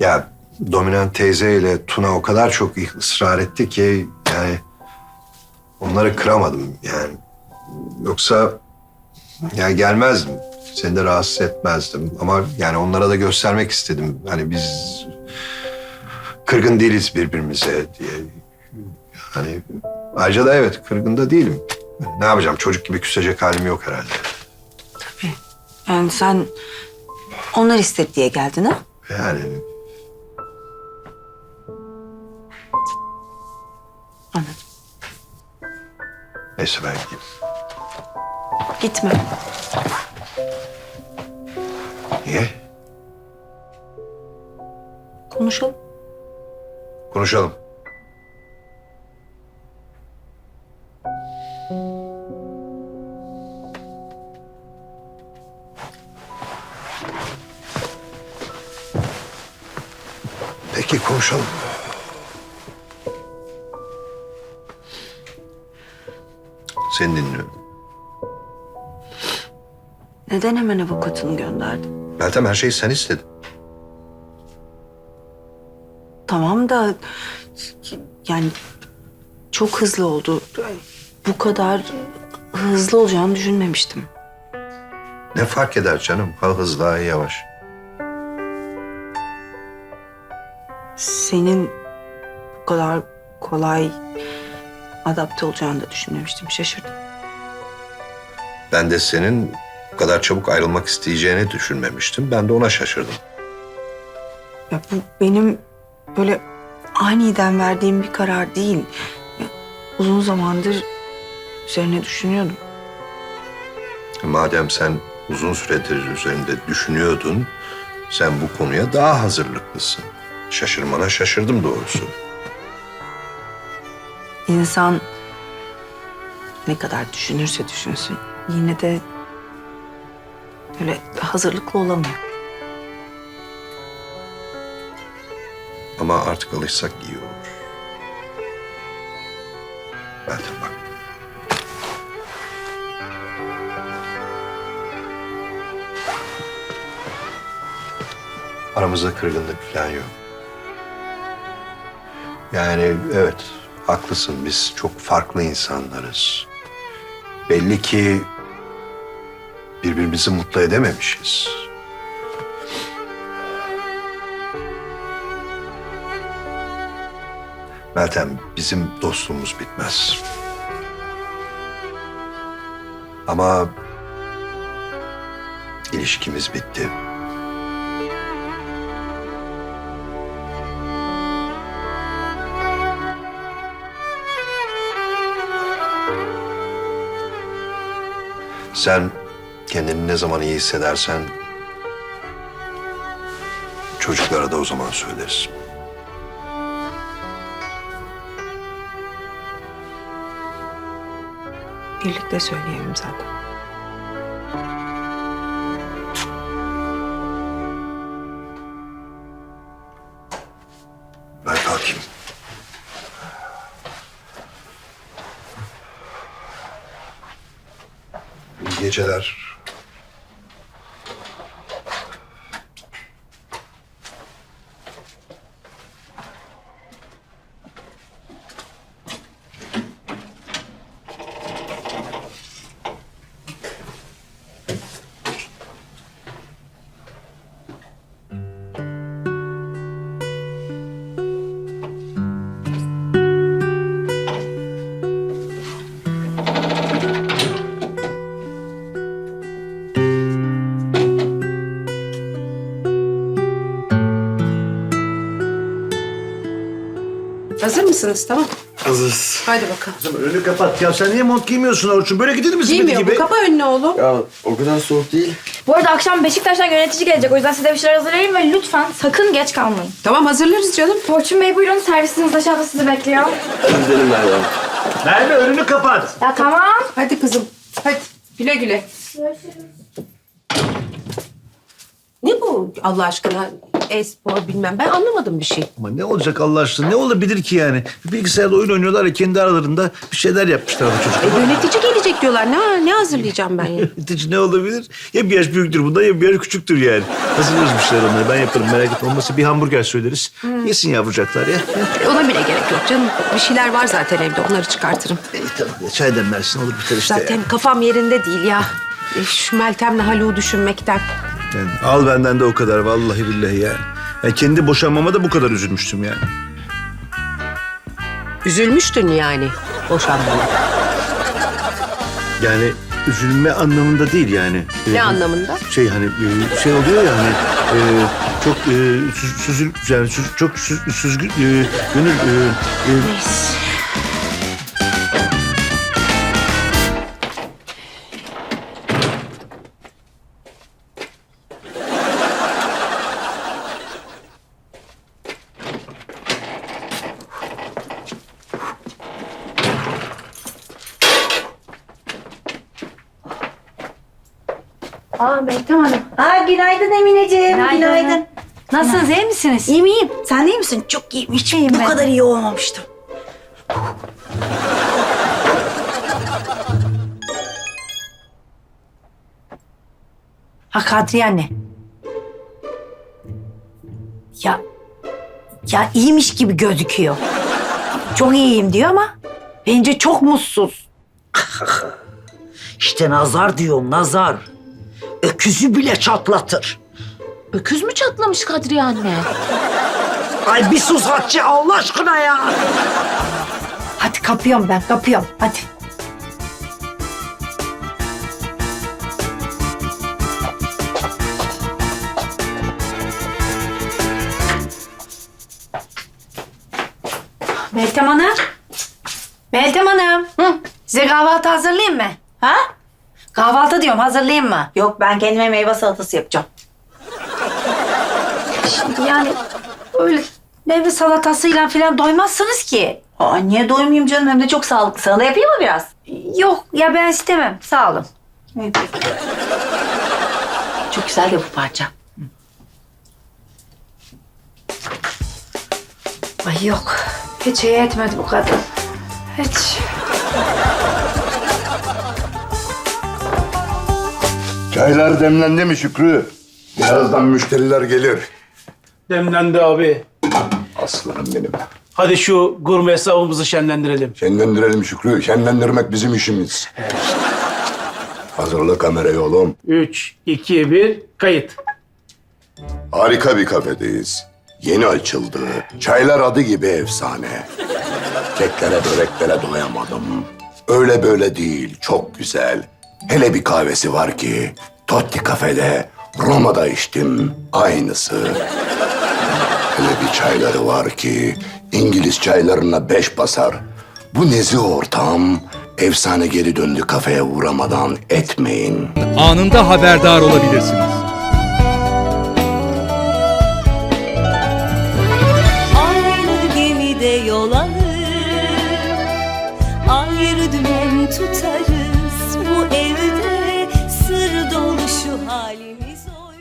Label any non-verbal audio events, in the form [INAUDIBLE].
Ya dominant teyze ile Tuna o kadar çok ısrar etti ki yani onları kıramadım yani. Yoksa ya gelmezdim. Seni de rahatsız etmezdim. Ama yani onlara da göstermek istedim. Hani biz kırgın değiliz birbirimize diye. Hani ayrıca da evet kırgın da değilim. Ne yapacağım çocuk gibi küsecek halim yok herhalde. Yani sen onlar istedi diye geldin ha? Yani neyse ben gideyim. Gitme. Niye? Konuşalım. Konuşalım. Peki konuşalım. Seni dinliyorum. Neden hemen avukatını gönderdin? Meltem her şeyi sen istedin. Tamam da yani çok hızlı oldu. Bu kadar hızlı olacağını düşünmemiştim. Ne fark eder canım? Ha hızlı ha yavaş. Senin bu kadar kolay adapte olacağını da düşünmemiştim. Şaşırdım. Ben de senin bu kadar çabuk ayrılmak isteyeceğini düşünmemiştim. Ben de ona şaşırdım. Ya bu benim böyle aniden verdiğim bir karar değil. Ya, uzun zamandır üzerine düşünüyordum. Madem sen uzun süredir üzerinde düşünüyordun, sen bu konuya daha hazırlıklısın. Şaşırmana şaşırdım doğrusu. [LAUGHS] İnsan ne kadar düşünürse düşünsün yine de böyle hazırlıklı olamıyor. Ama artık alışsak iyi olur. Meltem bak. Aramızda kırgınlık falan yok. Yani evet haklısın biz çok farklı insanlarız. Belli ki birbirimizi mutlu edememişiz. Meltem bizim dostluğumuz bitmez. Ama ilişkimiz bitti. Sen kendini ne zaman iyi hissedersen çocuklara da o zaman söyleriz. Birlikte söyleyelim zaten. Geceler. Hazır mısınız? Tamam. Hazırız. Haydi bakalım. Önünü kapat. Ya sen niye mont giymiyorsun Orçun? Böyle gidilir misin Giymiyor gibi? bu. Kapa önünü oğlum. Ya o kadar soğuk değil. Bu arada akşam Beşiktaş'tan yönetici gelecek. O yüzden size bir şeyler hazırlayayım ve lütfen sakın geç kalmayın. Tamam hazırlarız canım. Fortun Bey buyurun. Servisiniz aşağıda sizi bekliyor. Gidelim Merve Hanım. Merve önünü kapat. Ya tamam. Hadi kızım. Hadi. Güle güle. Ne bu Allah aşkına? E-spor bilmem. Ben anlamadım bir şey. Ama ne olacak Allah aşkına? Ne olabilir ki yani? Bilgisayarda oyun oynuyorlar ya kendi aralarında bir şeyler yapmışlar bu E, çocuklar. yönetici gelecek diyorlar. Ne, ne hazırlayacağım ben ya? [LAUGHS] Yönetici ne olabilir? Ya bir yaş büyüktür bundan ya bir yaş küçüktür yani. Hazırlarız bir şeyler onları. Ben yaparım merak etme. Olmazsa bir hamburger söyleriz. Yesin yavrucaklar ya. E, Ona bile gerek yok canım. Bir şeyler var zaten evde. Onları çıkartırım. İyi tamam ya. Çay demlersin olur biter işte. Zaten kafam yerinde değil ya. E, Şu Meltem'le Haluk'u düşünmekten. Yani al benden de o kadar vallahi billahi yani. Yani kendi boşanmama da bu kadar üzülmüştüm yani. Üzülmüştün yani boşanmana. Yani üzülme anlamında değil yani. Ne Ee, anlamında? Şey hani e, şey oluyor ya hani e, çok e, süz, süzül yani süz- çok süz, süzgün e, gönül e, e, Neyse. Aa Meltem Hanım. Aa, günaydın Emineciğim. Günaydın. Günaydın. Nasılsınız iyi misiniz? İyiyim iyiyim. Sen iyi misin? Çok iyiyim. Hiç İyiyim bu ben. kadar iyi olmamıştım. Ha Kadriye anne. Ya ya iyiymiş gibi gözüküyor. Çok iyiyim diyor ama bence çok mutsuz. [LAUGHS] İşte nazar diyorum nazar. Öküzü bile çatlatır. Öküz mü çatlamış Kadriye anne? Ay bir sus Hatice Allah aşkına ya. Hadi kapıyorum ben kapıyorum. Hadi. Meltem Hanım. Meltem Hanım. Hı. Size kahvaltı hazırlayayım mı? Ha? Kahvaltı diyorum hazırlayayım mı? Yok ben kendime meyve salatası yapacağım. Şimdi yani öyle meyve salatasıyla falan doymazsınız ki. Aa, niye doymayayım canım? Hem de çok sağlıklı. Sana da yapayım mı biraz? Yok ya ben istemem sağ olun. Peki. Çok güzel de bu parça. Ay yok hiç iyi etmedi bu kadın. Hiç. Çaylar demlendi mi Şükrü? Birazdan müşteriler gelir. Demlendi abi. Aslanım benim. Hadi şu gurme hesabımızı şenlendirelim. Şenlendirelim Şükrü. Şenlendirmek bizim işimiz. Hazırla kamerayı oğlum. Üç, iki, bir, kayıt. Harika bir kafedeyiz. Yeni açıldı. Çaylar adı gibi efsane. Keklere böreklere doyamadım. Öyle böyle değil. Çok güzel. Hele bir kahvesi var ki. Totti kafede. Roma'da içtim. Aynısı. Hele bir çayları var ki. İngiliz çaylarına beş basar. Bu nezih ortam efsane geri döndü kafeye uğramadan etmeyin. anında haberdar olabilirsiniz.